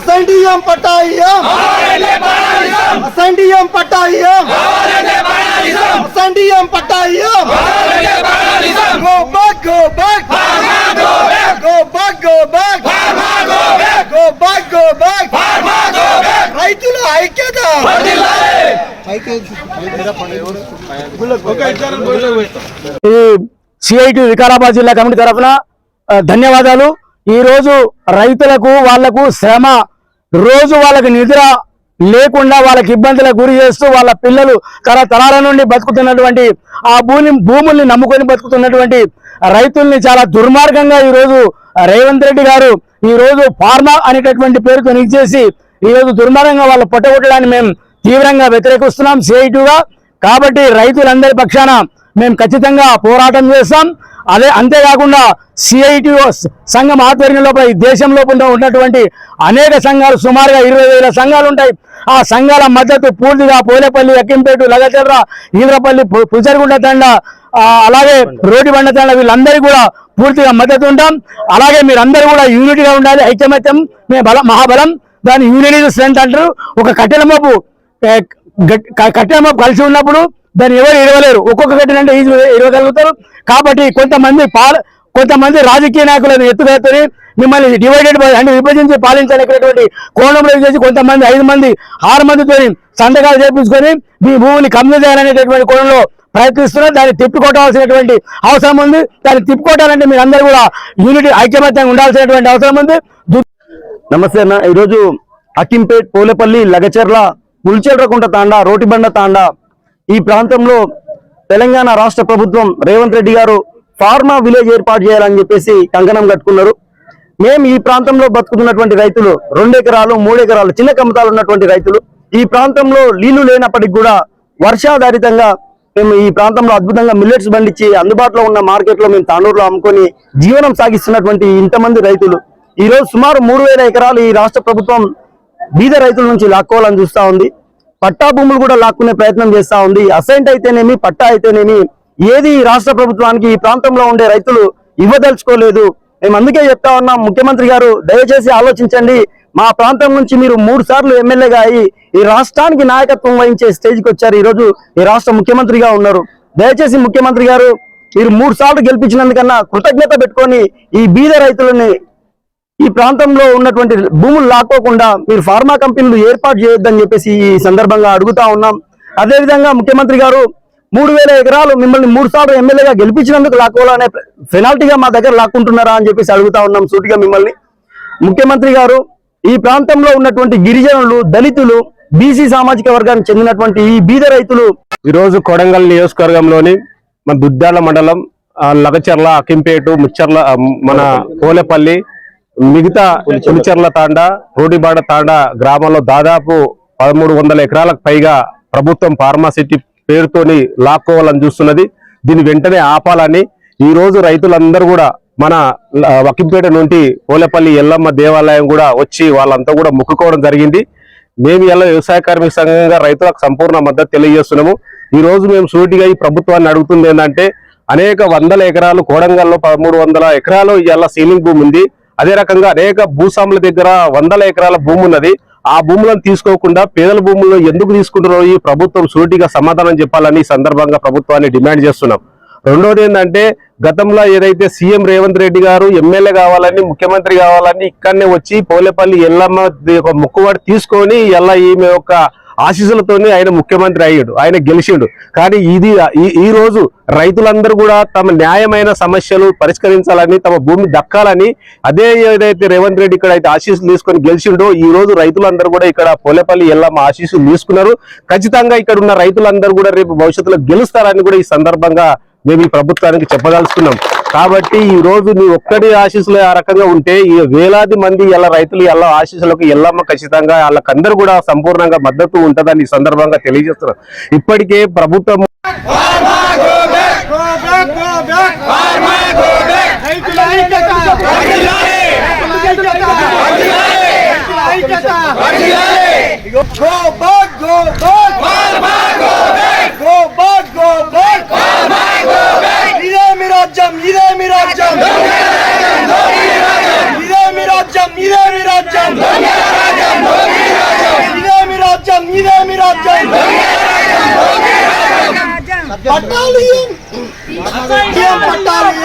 అసండియం పటాయం అసండియం పటాయం అసండియం పటాయం go back go back go back go back go back go back రైతుల ఐక్యత. ఈ సిఐటి వికారాబాద్ జిల్లా కమిటీ తరఫున ధన్యవాదాలు. ఈ రోజు రైతులకు వాళ్ళకు శ్రమ రోజు వాళ్ళకి నిద్ర లేకుండా వాళ్ళకి ఇబ్బందులకు గురి చేస్తూ వాళ్ళ పిల్లలు తరతరాల నుండి బతుకుతున్నటువంటి ఆ భూమి భూముల్ని నమ్ముకొని బతుకుతున్నటువంటి రైతుల్ని చాలా దుర్మార్గంగా ఈ రోజు రేవంత్ రెడ్డి గారు ఈరోజు ఫార్మా అనేటటువంటి పేరుతో నిలిచేసి ఈ రోజు దుర్మార్గంగా వాళ్ళు పొట్టగొట్టడాన్ని మేము తీవ్రంగా వ్యతిరేకిస్తున్నాం. సేటుగా కాబట్టి రైతులందరి పక్షాన మేము ఖచ్చితంగా పోరాటం చేస్తాం. అదే అంతేకాకుండా సిఐటి సంఘం ఆధ్వర్యం లోపల ఈ దేశం లోపల ఉన్నటువంటి అనేక సంఘాలు సుమారుగా ఇరవై వేల సంఘాలు ఉంటాయి. ఆ సంఘాల మద్దతు పూర్తిగా పోలేపల్లి ఎక్కింపేటు లగచర్ర ఈద్రపల్లి పు- పుజరుగుండ తండ అలాగే రోడ్డు బండ తండ వీళ్ళందరికీ కూడా పూర్తిగా మద్దతు ఉంటాం. అలాగే మీరందరూ కూడా యూనిటీగా ఉండాలి ఐక్యమత్యం మేము బలం మహాబలం. దాని యూనిటీ స్ట్రెంత్ అంటారు. ఒక కట్టెల మోపు కట్టెల మోపు కలిసి ఉన్నప్పుడు దాన్ని ఎవరు ఇరవలేరు ఒక్కొక్క కట్టెలు అంటే ఈజీ ఇరవగలుగుతారు కాబట్టి కొంతమంది పాల కొంతమంది రాజకీయ నాయకులను ఎత్తువేతని మిమ్మల్ని డివైడెడ్ బై అంటే విభజించి పాలించలేనటువంటి కోణంలో చేసి కొంతమంది ఐదు మంది ఆరు మందితో సంతకాలు చేపించుకొని మీ భూమిని కమ్మి చేయాలనేటటువంటి కోణంలో ప్రయత్నిస్తున్నారు. దాన్ని తిప్పుకోవాల్సినటువంటి అవసరం ఉంది. దాన్ని తిప్పికొట్టాలంటే మీరు అందరూ కూడా యూనిటీ ఐక్యమత్యంగా ఉండాల్సినటువంటి అవసరం ఉంది. నమస్తే అన్న. ఈరోజు అకింపేట్ పోలేపల్లి లగచర్ల పుల్చెర్రకుంట తాండా రోటిబండ తాండా ఈ ప్రాంతంలో తెలంగాణ రాష్ట్ర ప్రభుత్వం రేవంత్ రెడ్డి గారు ఫార్మా విలేజ్ ఏర్పాటు చేయాలని చెప్పేసి కంకణం కట్టుకున్నారు. మేము ఈ ప్రాంతంలో బతుకుతున్నటువంటి రైతులు రెండు ఎకరాలు మూడు ఎకరాలు చిన్న కమతాలు ఉన్నటువంటి రైతులు. ఈ ప్రాంతంలో నీళ్ళు లేనప్పటికి కూడా వర్షాధారితంగా మేము ఈ ప్రాంతంలో అద్భుతంగా మిల్లెట్స్ పండించి అందుబాటులో ఉన్న మార్కెట్లో మేము తాండూరులో అమ్ముకొని జీవనం సాగిస్తున్నటువంటి ఇంతమంది రైతులు. ఈ రోజు సుమారు మూడు వేల ఎకరాలు ఈ రాష్ట్ర ప్రభుత్వం బీద రైతుల నుంచి లాక్కోవాలని చూస్తూ ఉంది. పట్టా భూములు కూడా లాక్కునే ప్రయత్నం చేస్తా ఉంది. అసైంట్ అయితేనేమి పట్టా అయితేనేమి ఏది ఈ రాష్ట్ర ప్రభుత్వానికి ఈ ప్రాంతంలో ఉండే రైతులు ఇవ్వదలుచుకోలేదు. మేము అందుకే చెప్తా ఉన్నాం ముఖ్యమంత్రి గారు దయచేసి ఆలోచించండి. మా ప్రాంతం నుంచి మీరు మూడు సార్లు ఎమ్మెల్యేగా అయ్యి ఈ రాష్ట్రానికి నాయకత్వం వహించే స్టేజ్కి వచ్చారు. ఈ రోజు ఈ రాష్ట్ర ముఖ్యమంత్రిగా ఉన్నారు. దయచేసి ముఖ్యమంత్రి గారు మీరు మూడు సార్లు గెలిపించినందుకన్నా కృతజ్ఞత పెట్టుకొని ఈ బీద రైతులని ఈ ప్రాంతంలో ఉన్నటువంటి భూములు లాక్కోకుండా మీరు ఫార్మా కంపెనీలు ఏర్పాటు చేయొద్దని చెప్పేసి ఈ సందర్భంగా అడుగుతా ఉన్నాం. అదేవిధంగా ముఖ్యమంత్రి గారు మూడు వేల ఎకరాలు మిమ్మల్ని మూడు సార్లు ఎమ్మెల్యేగా గెలిపించినందుకు లాక్కోవాలనే పెనాల్టీగా మా దగ్గర లాక్కుంటున్నారా అని చెప్పేసి అడుగుతా ఉన్నాం సూటిగా మిమ్మల్ని. ముఖ్యమంత్రి గారు ఈ ప్రాంతంలో ఉన్నటువంటి గిరిజనులు దళితులు బీసీ సామాజిక వర్గానికి చెందినటువంటి ఈ బీద రైతులు ఈ రోజు కొడంగల్ నియోజకవర్గంలోని మన దుద్దాల మండలం లగచర్ల అకింపేటు ముచ్చర్ల మన పోలేపల్లి మిగతా పులిచెర్ల తాండా రోడిబాడ తాండా గ్రామంలో దాదాపు పదమూడు వందల ఎకరాలకు పైగా ప్రభుత్వం ఫార్మాసిటీ పేరుతోని లాక్కోవాలని చూస్తున్నది. దీన్ని వెంటనే ఆపాలని ఈ రోజు రైతులందరూ కూడా మన వకింపేట నుండి పోలేపల్లి ఎల్లమ్మ దేవాలయం కూడా వచ్చి వాళ్ళంతా కూడా మొక్కుకోవడం జరిగింది. మేము ఇలా వ్యవసాయ కార్మిక సంఘంగా రైతులకు సంపూర్ణ మద్దతు తెలియజేస్తున్నాము. ఈ రోజు మేము సూటిగా ఈ ప్రభుత్వాన్ని అడుగుతుంది ఏంటంటే అనేక వందల ఎకరాలు కోడంగల్లో పదమూడు వందల ఎకరాలు ఇవాళ సీలింగ్ భూమి ఉంది. అదే రకంగా అనేక భూస్వాముల దగ్గర వందల ఎకరాల భూమి ఉన్నది. ఆ భూములను తీసుకోకుండా పేదల భూములను ఎందుకు తీసుకుంటున్నారో ఈ ప్రభుత్వం సూటిగా సమాధానం చెప్పాలని సందర్భంగా ప్రభుత్వాన్ని డిమాండ్ చేస్తున్నాం. రెండోది ఏంటంటే గతంలో ఏదైతే సీఎం రేవంత్ రెడ్డి గారు ఎమ్మెల్యే కావాలని ముఖ్యమంత్రి కావాలని ఇక్కడనే వచ్చి పోలేపల్లి ఎల్లమ్మ ఒక ముక్కువాడు తీసుకొని ఎలా ఈమె యొక్క ఆశీస్సులతోనే ఆయన ముఖ్యమంత్రి అయ్యాడు ఆయన గెలిచిండు. కానీ ఇది ఈ- ఈ రోజు రైతులందరూ కూడా తమ న్యాయమైన సమస్యలు పరిష్కరించాలని తమ భూమి దక్కాలని అదే ఏదైతే రేవంత్ రెడ్డి ఇక్కడ అయితే ఆశీస్సులు తీసుకొని గెలిచిండో ఈ రోజు రైతులందరూ కూడా ఇక్కడ పోలేపల్లి ఎల్లమ్మ ఆశీస్సులు తీసుకున్నారు. ఖచ్చితంగా ఇక్కడ ఉన్న రైతులందరూ కూడా రేపు భవిష్యత్తులో గెలుస్తారని కూడా ఈ సందర్భంగా మేము ఈ ప్రభుత్వానికి చెప్పదలుచుకున్నాం. కాబట్టి ఈ రోజు నీ ఒక్కడి ఆశీస్సులు ఆ రకంగా ఉంటే ఈ వేలాది మంది ఎలా రైతులు ఎలా ఆశీస్సులకు ఎల్లమ్మ ఖచ్చితంగా వాళ్ళకందరూ కూడా సంపూర్ణంగా మద్దతు ఉంటుందని ఈ సందర్భంగా తెలియజేస్తున్నారు ఇప్పటికే ప్రభుత్వం గో బ్యాక్ గో బ్యాక్ రైతుల ఐక్యత Miraccam, yine Miraccam. Yine Miraccam, yine Miraccam. Yine Miraccam, yine Miraccam. Patalıyım. Diyen patalıyım.